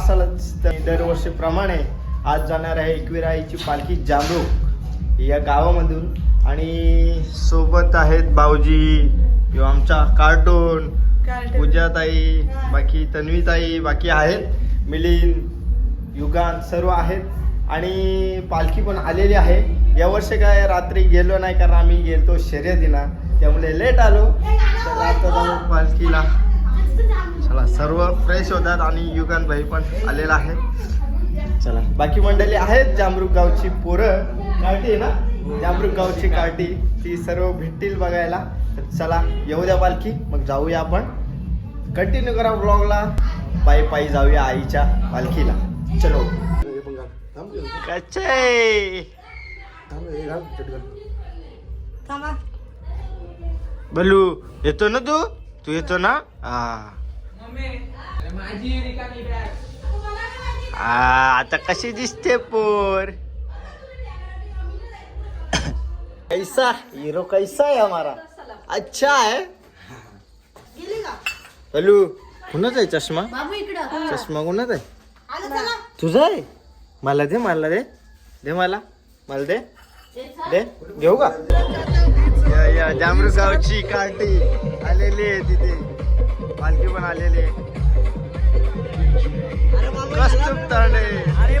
असालच दरवर्षीप्रमाणे आज जाणार आहे एकविराईची पालखी जांभूक या गावामधून. आणि सोबत आहेत भाऊजी किंवा आमचा कार्टून पूजाताई बाकी तन्वीताई बाकी आहेत. मिलिंद युगान सर्व आहेत. आणि पालखी पण आलेली आहे. यावर्षी काय रात्री गेलो नाही कारण आम्ही गेलतो शर्यतीला. त्यामुळे लेट आलो. तर आता जाऊ पालखीला चला सर्व फ्रेश होतात आणि युगान भाई पण आलेला आहे. चला बाकी मंडळी आहेत जामरुक गावची पोरं. आहे ना? जामरुक गावची कार्टी. ती सर्व भेटतील बघायला. तर चला येऊ द्या पालखी. मग जाऊया आपण. कंटिन्यू करा ब्लॉगला पायी पायी जाऊया आईच्या पालखीला. चलो. बलू येतो ना तू? तू येतो ना? हा आ, आता कशी दिसते पोर? कैसा? हीरो कैसा है हमारा? अच्छा है बलू कुणाचा आहे चष्मा? बाबू इकडं. चष्मा कुणाचा आहे? आलं चला. तुझा आहे? मला दे मला दे. दे मला. मला दे. दे. घेऊ का? या या जामरू गावची काठी आलेली आहे तिथे. पालखी पण आलेली. आहे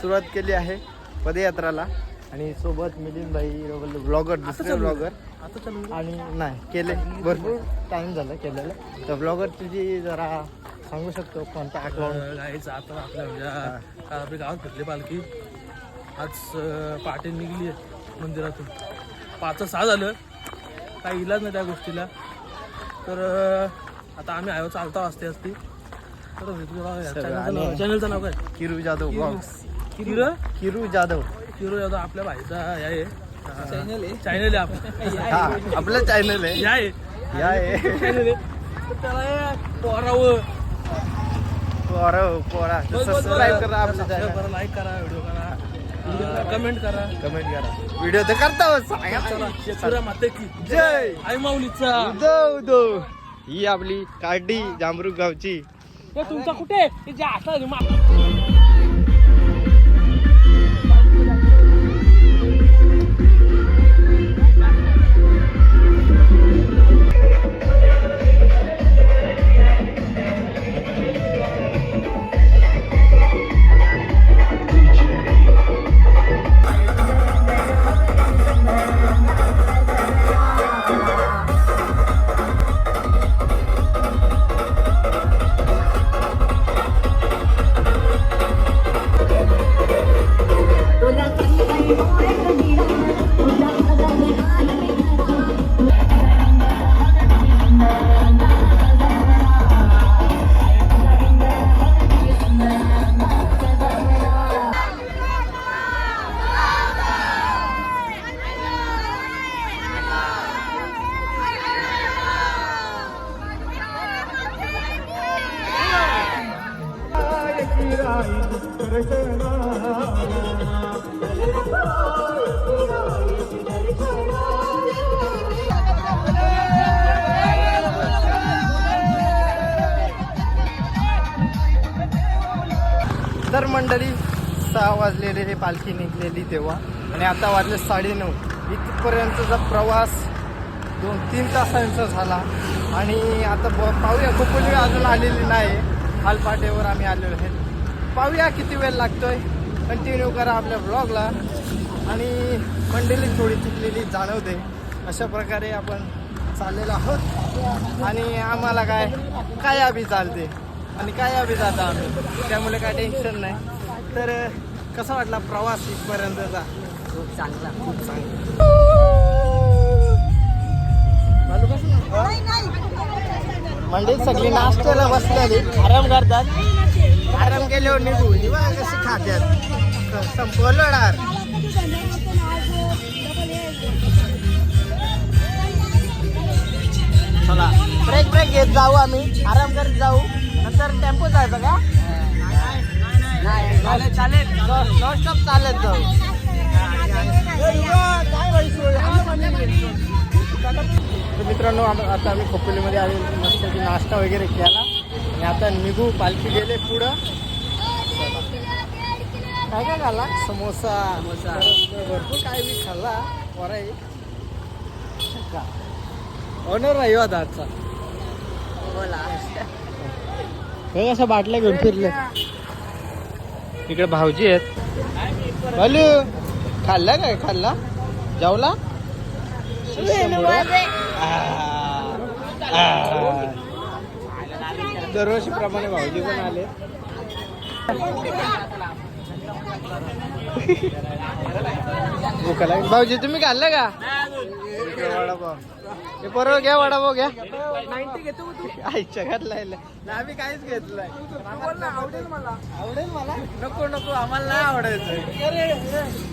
सुरुवात केली आहे पदयात्राला. आणि सोबत मिलिंद भाई ब्लॉगर दुसरे ब्लॉगर आणि नाही केले. भरपूर टाइम झाला केलेलं. तर ब्लॉगर तुझी जरा सांगू शकतो कोणता अकाउंट गाईच आता आपल्या म्हणजे आपल्या गावात फिरली पालखी. आज पहाटे निघली आहे मंदिरातून. पाच सहा झालं. काही इलाज नाही त्या गोष्टीला. तर आता आम्ही आयो चालता वाजते असती. तर चॅनलचं नाव काय? किरू जाधव किरो किरू? जाधव. किरो यादव आपल्या भाईचा आहे. चॅनल आहे चॅनल आहे आपलं. चॅनल आहे. आहे. या आहे. त्याला पोरावं पोरा पोरा सबस्क्राईब करा आमचं चॅनल लाईक करा व्हिडिओ करा कमेंट करा. कमेंट करा. व्हिडिओ तर करता चला शेतकऱ्या मातेची जय. आई माऊलीचा. उदो उदो ही आपली काडी जांभरूक गावची. हे तुमचा कुठे? हे तर मंडळी सहा वाजलेले हे पालखी निघलेली तेव्हा. आणि आता वाजले साडेनऊ. इथपर्यंतचा प्रवास दोन तीन तासांचा झाला. आणि आता ब पाहूया खूप अजून आलेली नाही. हालपाटेवर आम्ही आलेलो आहे. पाहूया किती वेळ लागतोय. कंटिन्यू करा आपल्या ब्लॉगला आणि मंडळी थोडी चुकलेली जाणवते. अशा प्रकारे आपण चाललेलो आहोत. आणि आम्हाला काय काय अभि चालते? आणि काय अभि जाता आम्ही? त्यामुळे काय टेन्शन नाही. तर कसा वाटला प्रवास इथपर्यंतचा? खूप चांगला. खूप चांगला. मंडळी सगळी नाश्त्याला बसलेली. आराम करतात. आराम केल्यावर निघू. निवा कशी खात्यात? संपवलं चला. ब्रेक ब्रेक घेत जाऊ आम्ही. आराम करत जाऊ. नंतर टेम्पो जायचं का? चालेल चालेल. नॉनस्टॉप चालत जाऊ. तर मित्रांनो आता आम्ही खोपोलीमध्ये आले मस्त नाश्ता वगैरे केला. आणि आता निघू पालखी गेले पुढं. काय काय खाल्ला समोसा. समोसा. भरपूर काय बी खाल्ला वराई ऑनर राहील आता आजचा हे कसं बाटल्या घेऊन फिरले? इकडे भाऊजी आहेत. हॅलो खाल्ला काय? खाल्ला? जेवला? आ, आ. दरवर्षीप्रमाणे भाऊजी पण आले. भूका लागली भाऊजी तुम्ही खाल्लं का? वडापाव हे परवा घ्या वडापाव घ्या. आईच्या घातला आम्ही काहीच घेतलंय आवडेल मला. आवडेल मला? नको नको आम्हाला नाही आवडायचं.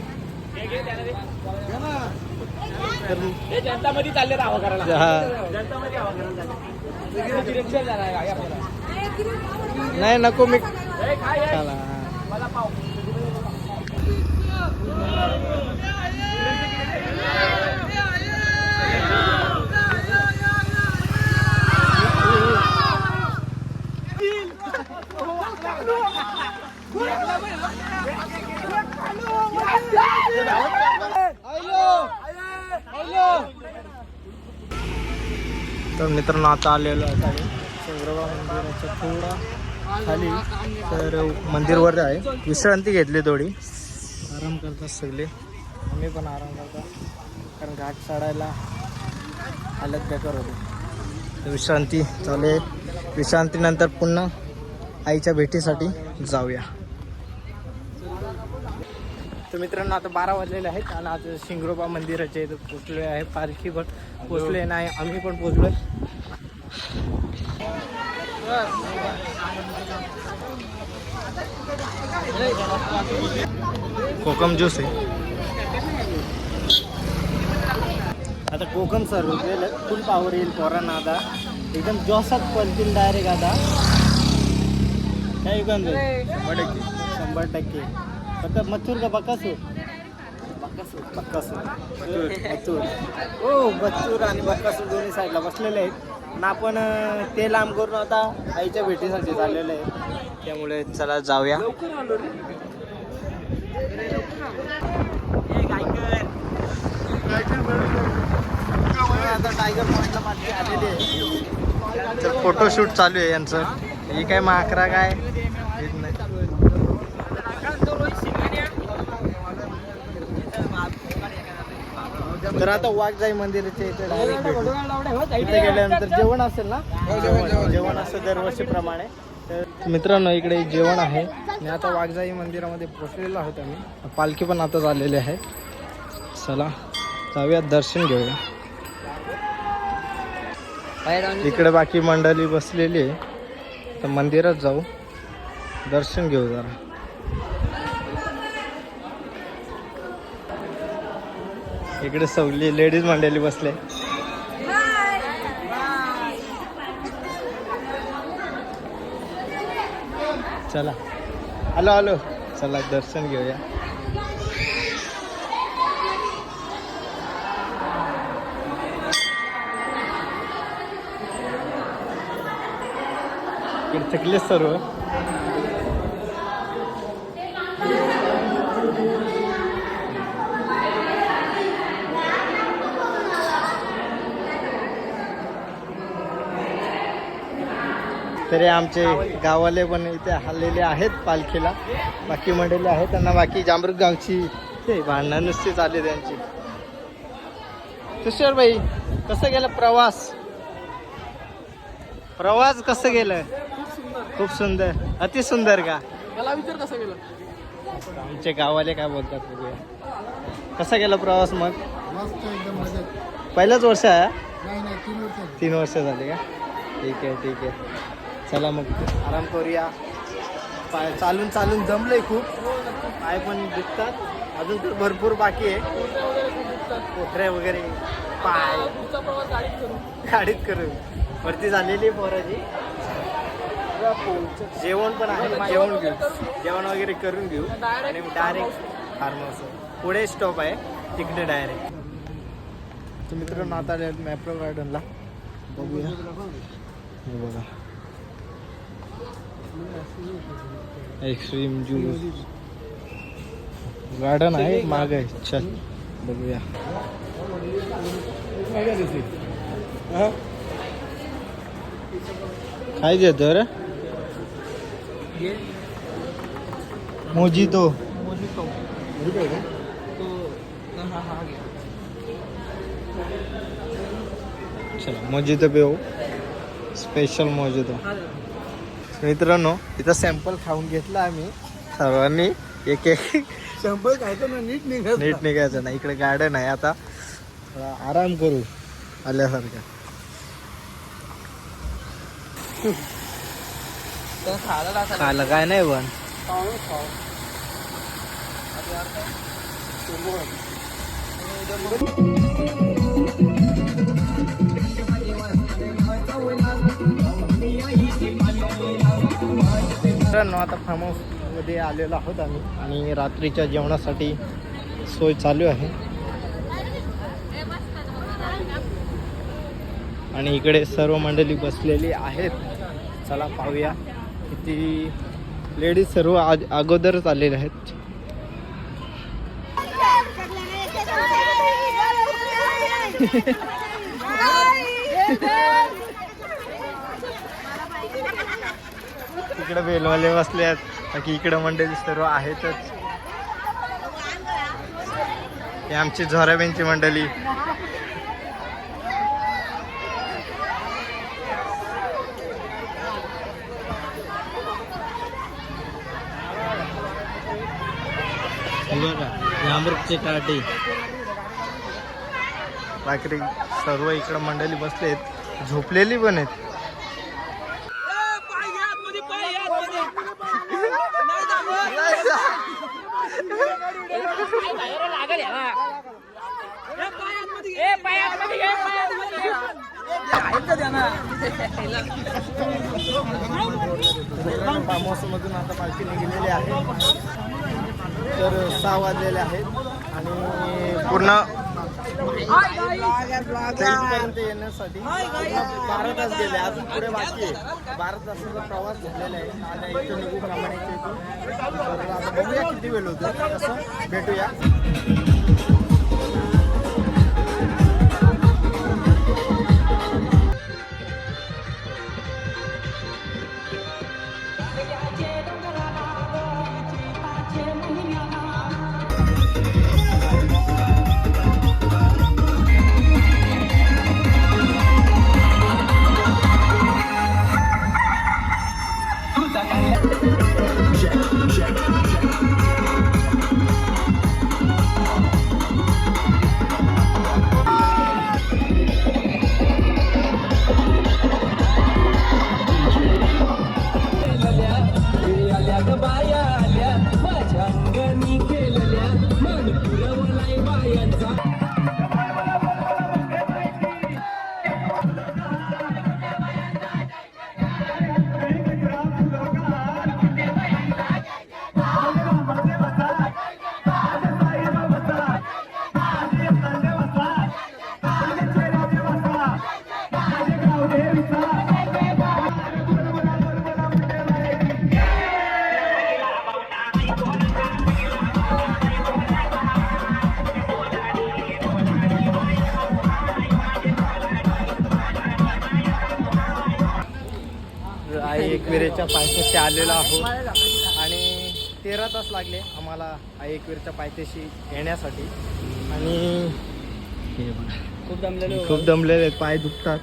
जनतामध्ये चालले राहा करायला. जनतामध्ये नाही नको मी चला तर मित्रांनो आता आलेलो आहे आम्ही चंद्रबा मंदिराच्या थोडा खाली. तर मंदिरवर आहे. विश्रांती घेतली थोडी. आराम करतात सगळे. आम्ही पण आराम करतात. कारण घाट चढायला हालत बेकार होते तर विश्रांती चालू आहे. विश्रांतीनंतर पुन्हा आईच्या भेटीसाठी जाऊया. तर मित्रांनो आता बारा वाजलेले आहेत आणि आज शिंगरोबा मंदिराच्या इथं पोचलो आहे. पालखी पण पोचले नाही आम्ही पण पोचलोय. कोकम ज्यूस आहे. आता कोकम सर्व केलं फुल पावर येईल पोरांना आता. एकदम जोसात पलतील डायरेक्ट आता. काय युगान शंभर टक्के. शंभर टक्के. फक्त मथुर का बकासूर? बकासूर. बकासूर. मथुर. हो बच्चूर आणि बकासूर दोन्ही साईडला बसलेले आहेत. ना आपण ते लांब करून आता आईच्या भेटीसाठी चाललेले आहेत त्यामुळे चला जाऊया. आता टायगर पॉईंटला पाठी आलेली आहे. तर फोटोशूट चालू आहे यांचं. ही काय माकरा काय? तर आता वाघजाई मंदिराच्या इथे भेटू. इथे गेल्यानंतर जेवण असेल ना? जेवण जेवण असतं दरवर्षीप्रमाणे. तर मित्रांनो इकडे जेवण आहे. आणि आता वाघजाई मंदिरामध्ये पोचलेलो आहोत आम्ही. पालखी पण आता झालेली आहे. चला जाऊयात दर्शन घेऊया. इकडे बाकी मंडळी बसलेली आहे. तर मंदिरात जाऊ. दर्शन घेऊ जरा. इकडे सगळी लेडीज मांडलेली बसले. चला. हॅलो हॅलो चला दर्शन घेऊया. इकडे थकले सर्व. तरी आमचे गावाले पण इथे हल्लेले आहेत पालखीला. बाकी मंडळी आहेत त्यांना बाकी जांभरूक गावची ते भांडणं नुसते चालले त्यांची तुषार भाई कसं गेला प्रवास? प्रवास कसं गेलं? खूप सुंदर. अति सुंदर का? मला विचार कसं गेलं? आमचे गावाले काय बोलतात बघूया. कसा गेला प्रवास मग? मस्त एकदम मजेत. पहिलंच वर्ष आहे? तीन वर्ष झाले का? ठीक आहे ठीक आहे. चला मग. आराम करूया. पाय चालून चालून जमलंय खूप. पाय पण दिसतात अजून तर भरपूर बाकी आहे. कोथरे वगैरे. पाय. गाडीत करू भरती वरती झालेली आहे पोराची. जेवण पण आहे. जेवण घेऊ. जेवण वगैरे करून घेऊ. आणि डायरेक्ट फार्म हाऊस पुढे स्टॉप आहे. तिकडे डायरेक्ट मित्र मित्रांनो आता मॅप्रो गार्डनला. बघूया. बघा. एक्स्ट्रीम ज्यूस गार्डन आहे माग आहे. चल बघूया. काय देतो रे मोजितो. चला मोजितो पिऊ स्पेशल मोजितो. मित्रांनो इथं सॅम्पल खाऊन घेतला आम्ही. सर्वांनी एक एक शंभर खायचं ना नीट निघत नीट निघायचं ना इकडे गार्डन आहे आता. थोडा आराम करू आल्यासारखं. खायला काय नाही पण. मित्रांनो आता फार्ममध्ये आलेलो आहोत आम्ही आणि रात्रीच्या जेवणासाठी सोय चालू आहे. आणि इकडे सर्व मंडळी बसलेली आहेत. चला पाहूया किती लेडीज सर्व आज अगोदरच आलेले आहेत. तिकडे बेलवाले बसले आहेत बाकी इकडे मंडळी सर्व आहेतच. हे आमची झोराब्यांची मंडळी. काटे. बाकी सर्व इकडं मंडळी बसलेत. झोपलेली पण आहेत मधून आता पालखी निघालेली आहे तर सहा वाजलेले आहेत आणि पूर्ण पूर्ण बारा तास गेले. अजून पुढे बाकी आहे. बारा तासाचा प्रवास झालेला आहे निघू आता बघूया किती वेळ होतो तसं भेटूया. एकविरेच्या पायथ्याशी आलेलो आहोत. आणि तेरा तास लागले आम्हाला आई एकविरेच्या पायथ्याशी येण्यासाठी. आणि खूप जमलेलो खूप दमलेले आहेत पाय दुखतात.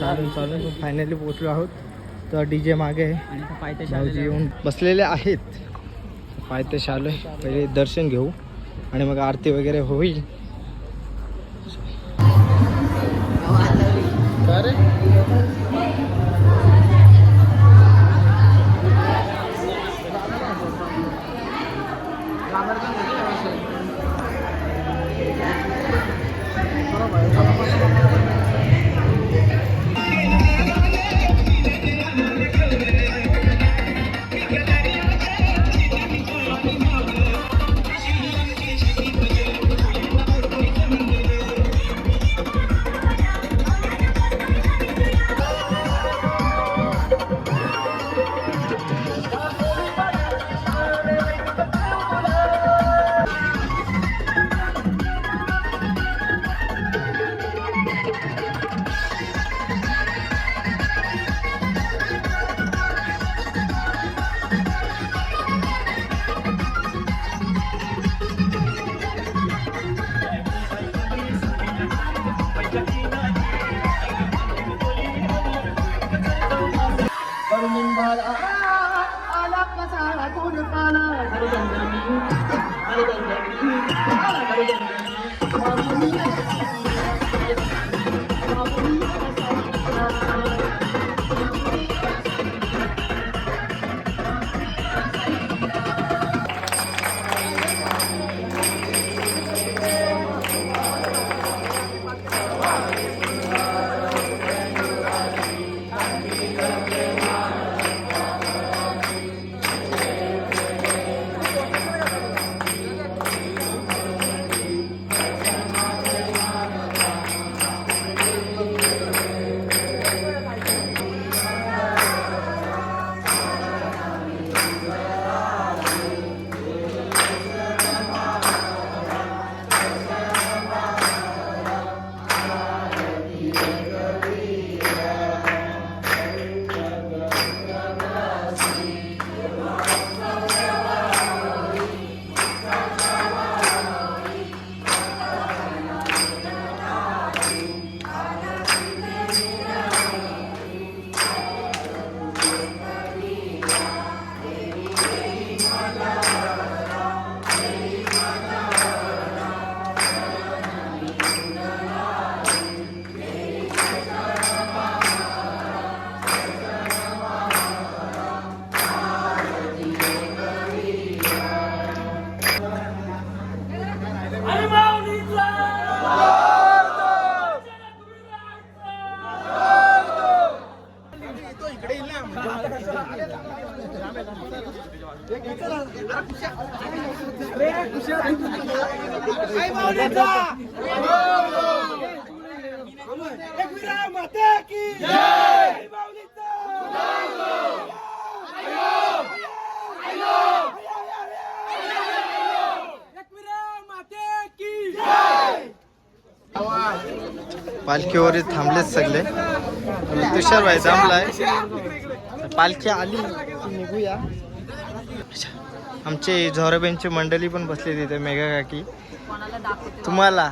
चालून चालून फायनली पोहोचलो आहोत. तर डी जे मागे आहे. भाऊजी येऊन बसलेले आहेत. पायथ्याशी आलोय. पहिले दर्शन घेऊ. आणि मग आरती वगैरे होईल. का ¿Qué? ¿Qué? पालखीवर थांबलेच सगळे. आणि तुषार भाई थांबलाय. पालखी आली निघूया. आमचे झोराबेनची मंडळी पण बसली तिथे मेघा काकी. तुम्हाला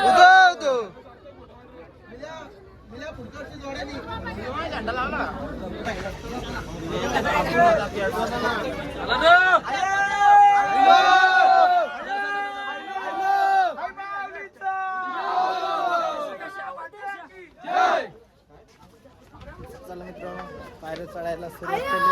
उगवतो. चला मित्रांनो पायऱ्या चढायला सुरुवात केलेली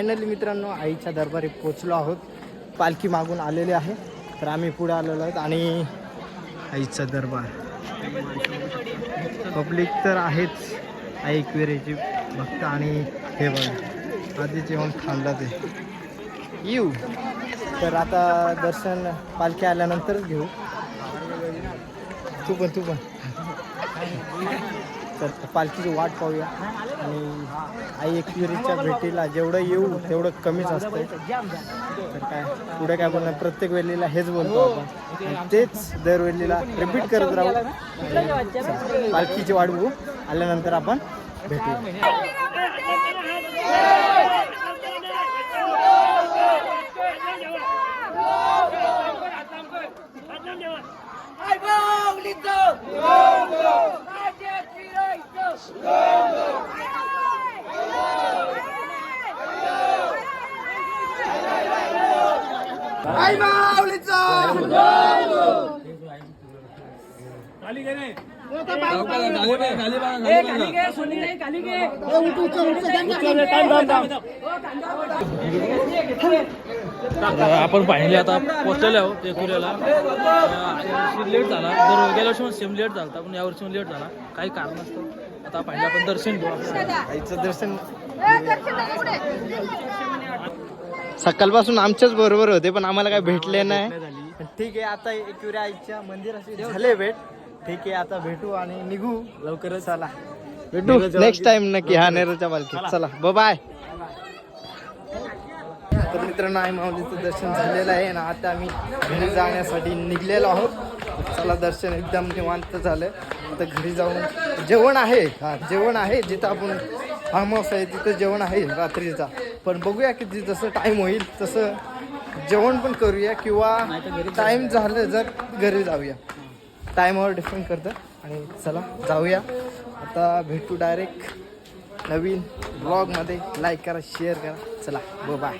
फायनली मित्रांनो आईच्या दरबारी पोचलो आहोत. पालखी मागून आलेली आहे. तर आम्ही पुढे आलेलो आहोत आणि आईचा दरबार. पब्लिक तर आहेच. आई क्वेरेची भक्त आणि हे बघा आधीच येऊन थांबला ते. येऊ. तर आता दर्शन पालखी आल्यानंतरच घेऊ. तू पण तू पण. तर पालखीची वाट पाहूया. आणि आई एकविरीच्या भेटीला जेवढं येऊ तेवढं कमीच असतं तर काय पुढे काय बोलणार? प्रत्येक वेळेला हेच बोलतो आपण. तेच दरवेळेला रिपीट करत राहू. पालखीची वाट बघू. आल्यानंतर आपण भेटू Go, go! आपण पाहिले आता पोहोचलेलो आहोत तेकुऱ्याला लेट झाला. दर गेल्या वर्षी सेम लेट झाला पण यावर्षी लेट झाला. काही कारण असतं आता पाहिजे आपण दर्शन घेऊ. आईचं दर्शन. सकाळपासून आमच्याच बरोबर होते पण आम्हाला काय भेटले नाही. ठीक आहे आता एकविरा आईच्या मंदिराशी झाले भेट. ठीक आहे आता भेटू आणि निघू लवकरच. चला. भेटू. नेक्स्ट टाइम नक्की. हा नेरूच्या पालखीत चला. बाय तर मित्रांनो आई माऊलीचं दर्शन झालेलं आहे ना आता आम्ही घरी जाण्यासाठी निघलेलो आहोत. चला दर्शन एकदम निवांत झालं. आता घरी जाऊन जेवण आहे. हा जेवण आहे जिथं आपण फार्म हाऊस आहे तिथं जेवण आहे रात्रीचा. पण बघूया की जसं टाईम होईल तसं जेवण पण करूया किंवा टाईम झालं जर घरी जाऊया. टाईमावर डिपेंड करतं आणि चला जाऊया. आता भेटू डायरेक्ट नवीन ब्लॉगमध्ये लाईक करा शेअर करा. चला बाय